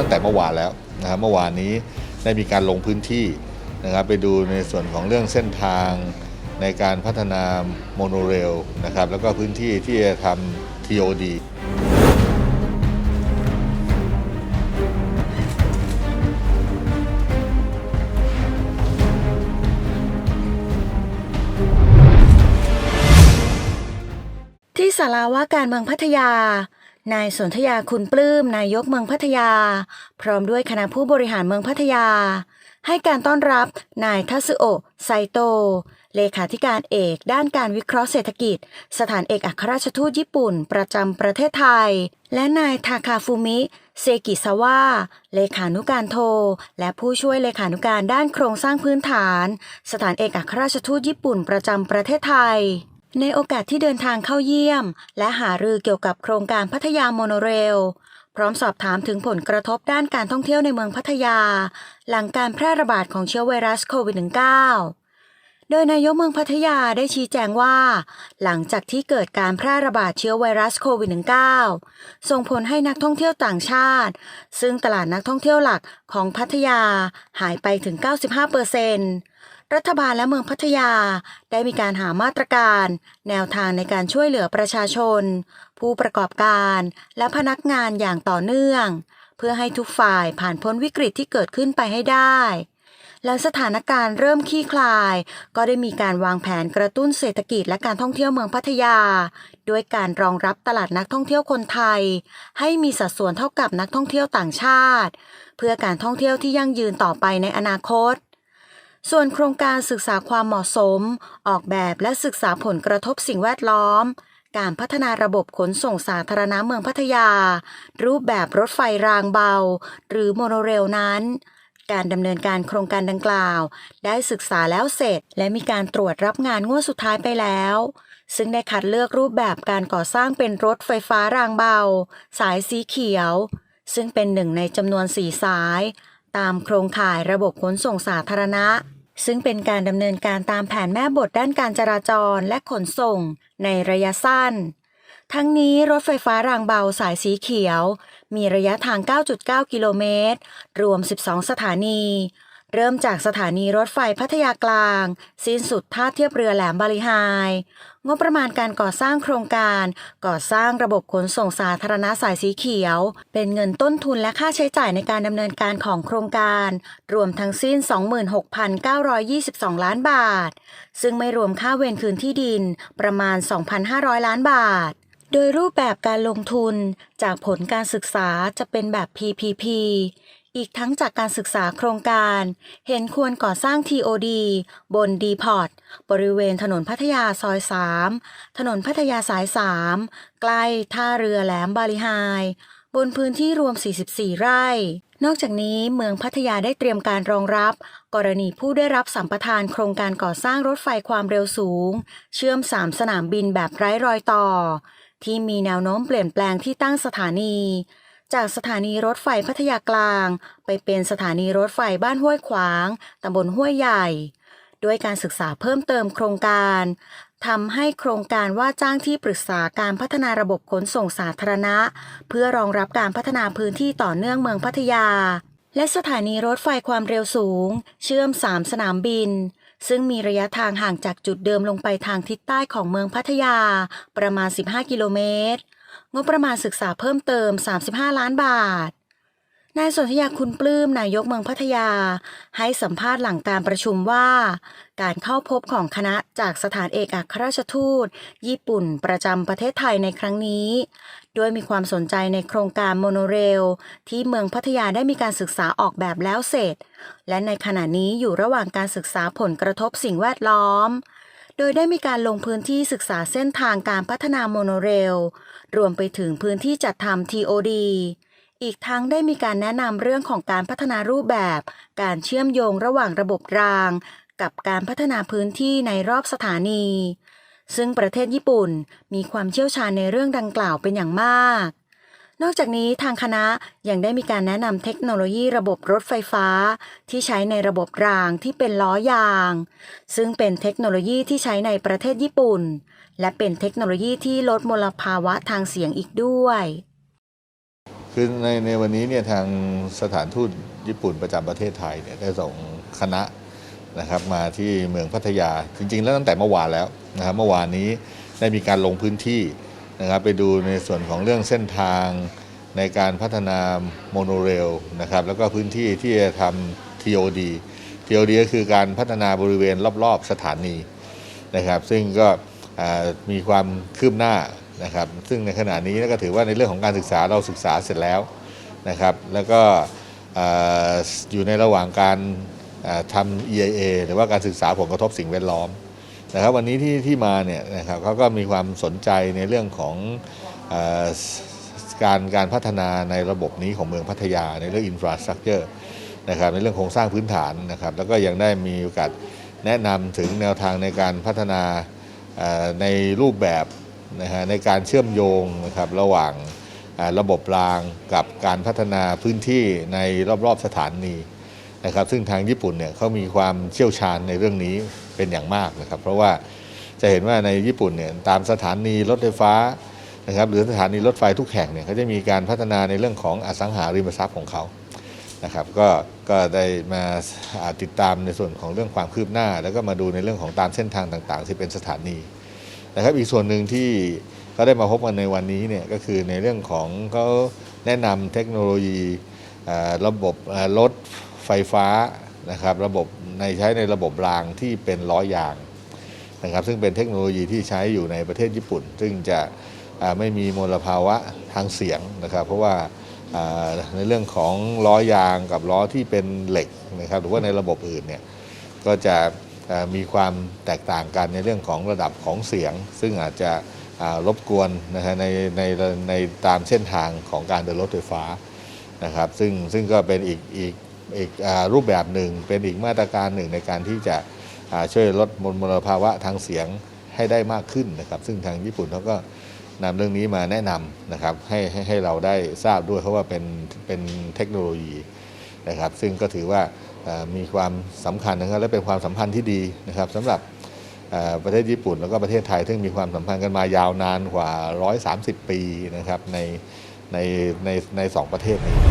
ตั้งแต่เมื่อวานแล้วนะครับเมื่อวานนี้ได้มีการลงพื้นที่นะครับไปดูในส่วนของเรื่องเส้นทางในการพัฒนาโมโนเรลนะครับแล้วก็พื้นที่ที่จะทำ TOD ที่ศาลาว่าการเมืองพัทยา นายสนธยาคุณปลื้มนายกเมืองพัทยา พร้อมด้วยคณะผู้บริหารเมืองพัทยา ให้การต้อนรับนายทัสึโอะไซโต เลขาธิการเอกด้านการวิเคราะห์เศรษฐกิจ สถานเอกอัครราชทูตญี่ปุ่น ประจำประเทศไทย และนายทาคาฟูมิ เซกิซาวะเลขานุการโท และผู้ช่วยเลขานุการด้านโครงสร้างพื้นฐาน สถานเอกอัครราชทูตญี่ปุ่นประจำประเทศไทย ในโอกาสที่เดินทางเข้าเยี่ยม และหารือเกี่ยวกับโครงการพัทยาโมโนเรล พร้อมสอบถามถึงผลกระทบด้านการท่องเที่ยวในเมืองพัทยา หลังการแพร่ระบาดของเชื้อไวรัสโควิด -19 โดยนายกเมืองพัทยาได้ชี้แจงว่า หลังจากที่เกิดการแพร่ระบาดเชื้อไวรัสโควิด -19 ส่งผลให้นักท่องเที่ยวต่างชาติ ซึ่งตลาดนักท่องเที่ยวหลักของพัทยาหายไปถึง 95เปอร์เซ็นต์รัฐบาลและเมืองพัทยาได้มีการหามาตรการ แนวทางในการช่วยเหลือประชาชน ผู้ประกอบการและพนักงานอย่างต่อเนื่อง เพื่อให้ทุกฝ่ายผ่านพ้นวิกฤตที่เกิดขึ้นไปให้ได้ หลังสถานการณ์เริ่มคลี่คลาย ก็ได้มีการวางแผนกระตุ้นเศรษฐกิจและการท่องเที่ยวเมืองพัทยา ด้วยการรองรับตลาดนักท่องเที่ยวคนไทย ให้มีสัดส่วนเท่ากับนักท่องเที่ยวต่างชาติ เพื่อการท่องเที่ยวที่ยั่งยืนต่อไปในอนาคตส่วนโครงการศึกษาความเหมาะสม ออกแบบและศึกษาผลกระทบสิ่งแวดล้อม การพัฒนาระบบขนส่งสาธารณะเมืองพัทยา รูปแบบรถไฟรางเบา หรือโมโนเรลนั้น การดำเนินการโครงการดังกล่าว ได้ศึกษาแล้วเสร็จ และมีการตรวจรับงานงวดสุดท้ายไปแล้ว ซึ่งได้คัดเลือกรูปแบบการก่อสร้างเป็นรถไฟฟ้ารางเบา สายสีเขียว ซึ่งเป็นหนึ่งในจำนวนสี่สาย ตามโครงข่ายระบบขนส่งสาธารณะ ซึ่งเป็นการดำเนินการตามแผนแม่บทด้านการจราจรและขนส่ง ในระยะสั้น ทั้งนี้รถไฟฟ้ารางเบาสายสีเขียว มีระยะทาง 9.9 กิโลเมตร รวม 12 สถานี เริ่มจากสถานีรถไฟพัทยากลาง สิ้นสุดท่าเทียบเรือแหลมบาลีไฮงบประมาณการก่อสร้างโครงการ ก่อสร้างระบบขนส่งสาธารณะสายสีเขียว เป็นเงินต้นทุนและค่าใช้จ่ายในการดำเนินการของโครงการ รวมทั้งสิ้น 26,922 ล้านบาท ซึ่งไม่รวมค่าเวรคืนที่ดินประมาณ 2,500 ล้านบาท โดยรูปแบบการลงทุนจากผลการศึกษาจะเป็นแบบ PPP อีกทั้งจากการศึกษาโครงการ เห็นควรก่อสร้าง TOD บน d p o t บริเวณถนนพัทยาซอย 3 ถนนพัทยาสาย 3 ใกล้ท่าเรือแหลมบาลีไฮบนพื้นที่รวม 44 ไร่ นอกจากนี้เมืองพัทยาได้เตรียมการรองรับ กรณีผู้ได้รับสัมปทานโครงการก่อสร้างรถไฟความเร็วสูง เชื่อม 3 สนามบินแบบไร้รอยต่อ ที่มีแนวโน้มเปลี่ยนแปลงที่ตั้งสถานี จากสถานีรถไฟพัทยากลาง ไปเป็นสถานีรถไฟบ้านห้วยขวางตำบลห้วยใหญ่ ด้วยการศึกษาเพิ่มเติมโครงการทำให้โครงการว่าจ้างที่ปรึกษาการพัฒนาระบบขนส่งสาธารณะ เพื่อรองรับการพัฒนาพื้นที่ต่อเนื่องเมืองพัทยา และสถานีรถไฟความเร็วสูง เชื่อม 3 สนามบิน ซึ่งมีระยะทางห่างจากจุดเดิมลงไปทางทิศใต้ของเมืองพัทยา ประมาณ 15 กิโลเมตร งบประมาณศึกษาเพิ่มเติม 35 ล้านบาท นายสนธยาคุณปลื้มนายกเมืองพัทยา ให้สัมภาษณ์หลังการประชุมว่า การเข้าพบของคณะจากสถานเอกอัครราชทูต ญี่ปุ่นประจำประเทศไทยในครั้งนี้ ด้วยมีความสนใจในโครงการโมโนเรล ที่เมืองพัทยาได้มีการศึกษาออกแบบแล้วเสร็จ และในขณะนี้อยู่ระหว่างการศึกษาผลกระทบสิ่งแวดล้อม โดยได้มีการลงพื้นที่ศึกษาเส้นทางการพัฒนาโมโนเรล รวมไปถึงพื้นที่จัดทำ TOD อีกทั้งได้มีการแนะนำเรื่องของการพัฒนารูปแบบ การเชื่อมโยงระหว่างระบบราง กับการพัฒนาพื้นที่ในรอบสถานี ซึ่งประเทศญี่ปุ่นมีความเชี่ยวชาญในเรื่องดังกล่าวเป็นอย่างมาก นอกจากนี้ทางคณะยังได้มีการแนะนำเทคโนโลยีระบบรถไฟฟ้า ที่ใช้ในระบบรางที่เป็นล้อยาง ซึ่งเป็นเทคโนโลยีที่ใช้ในประเทศญี่ปุ่น และเป็นเทคโนโลยีที่ลดมลภาวะทางเสียงอีกด้วยคือในในวันนี้เนี่ยทางสถานทูตญี่ปุ่นประจำประเทศไทยเนี่ยได้ส่งคณะ นะครับมาที่เมืองพัทยาจริง ๆ แล้วตั้งแต่เมื่อวานแล้วนะครับเมื่อวานนี้ได้มีการลงพื้นที่นะครับไปดูในส่วนของเรื่องเส้นทางในการพัฒนาโมโนเรลนะครับแล้วก็พื้นที่ที่จะทำ TOD TOD ก็คือการพัฒนาบริเวณรอบๆสถานีนะครับซึ่งก็มีความคืบหน้านะครับซึ่งในขณะนี้ก็ถือว่าในเรื่องของการศึกษาเราศึกษาเสร็จแล้วนะครับแล้วก็อ่าอยู่ในระหว่างการ ทำ EIA หรือว่าการศึกษาผลกระทบสิ่งแวดล้อมนะครับวันนี้ที่ที่มาเนี่ยนะครับเขาก็มีความสนใจในเรื่องของอการการพัฒนาในระบบนี้ของเมืองพัทยาในเรื่องอินฟราสตรักเจอร์นะครับในเรื่องโครงสร้างพื้นฐานนะครับแล้วก็ยังได้มีโอกาสแนะนำถึงแนวทางในการพัฒนาในรูปแบบนะฮะในการเชื่อมโยงนะครับระหว่างระบบรางกับการพัฒนาพื้นที่ในรอบๆสถานี นะครับซึ่งทางญี่ปุ่นเนี่ยเขามีความเชี่ยวชาญในเรื่องนี้เป็นอย่างมากนะครับ เพราะว่าจะเห็นว่าในญี่ปุ่นเนี่ยตามสถานีรถไฟฟ้านะครับหรือสถานีรถไฟทุกแห่งเนี่ยเขาจะมีการพัฒนาในเรื่องของอสังหาริมทรัพย์ของเขานะครับก็ก็ได้มาาติดตามในส่วนของเรื่องความคืบหน้า แล้วก็มาดูในเรื่องของตามเส้นทางต่างๆ ที่เป็นสถานีนะครับอีกส่วนหนึ่งที่เขาได้มาพบกันในวันนี้เนี่ยก็คือในเรื่องของเขาแนะนำเทคโนโลยีระบบรถ ไฟฟ้านะครับระบบในใช้ในระบบรางที่เป็นล้อยางนะครับซึ่งเป็นเทคโนโลยีที่ใช้อยู่ในประเทศญี่ปุ่น ซึ่งจะไม่มีมลภาวะทางเสียงนะครับ เพราะว่าในเรื่องของล้อยางกับล้อที่เป็นเหล็กนะครับหรือว่าในระบบอื่นเนี่ยก็จะมีความแตกต่างกันในเรื่องของระดับของเสียง ซึ่งอาจจะรบกวนนะฮะในในในตามเส้นทางของการเดินรถไฟฟ้านะครับซึ่งซึ่งก็เป็นอีกอีก อีกอรูปแบบหนึ่ง เป็นอีกมาตรการหนึ่งในการที่จะช่วยลดมลมลภาวะทางเสียงให้ได้มากขึ้นนะครับ ซึ่งทางญี่ปุ่นเขาก็นำเรื่องนี้มาแนะนำนะครับให้ให้ให้เราได้ทราบด้วยเพราะว่าเป็นเป็นเทคโนโลยีนะครับ ซึ่งก็ถือว่ามีความสำคัญนะครับและเป็นความสัมพันธ์ที่ดีนะครับสำหรับประเทศญี่ปุ่นแล้วก็ประเทศไทย ซึ่งมีความสัมพันธ์กันมายาวนานกว่า 130 ปีนะครับในในในในสองประเทศนี้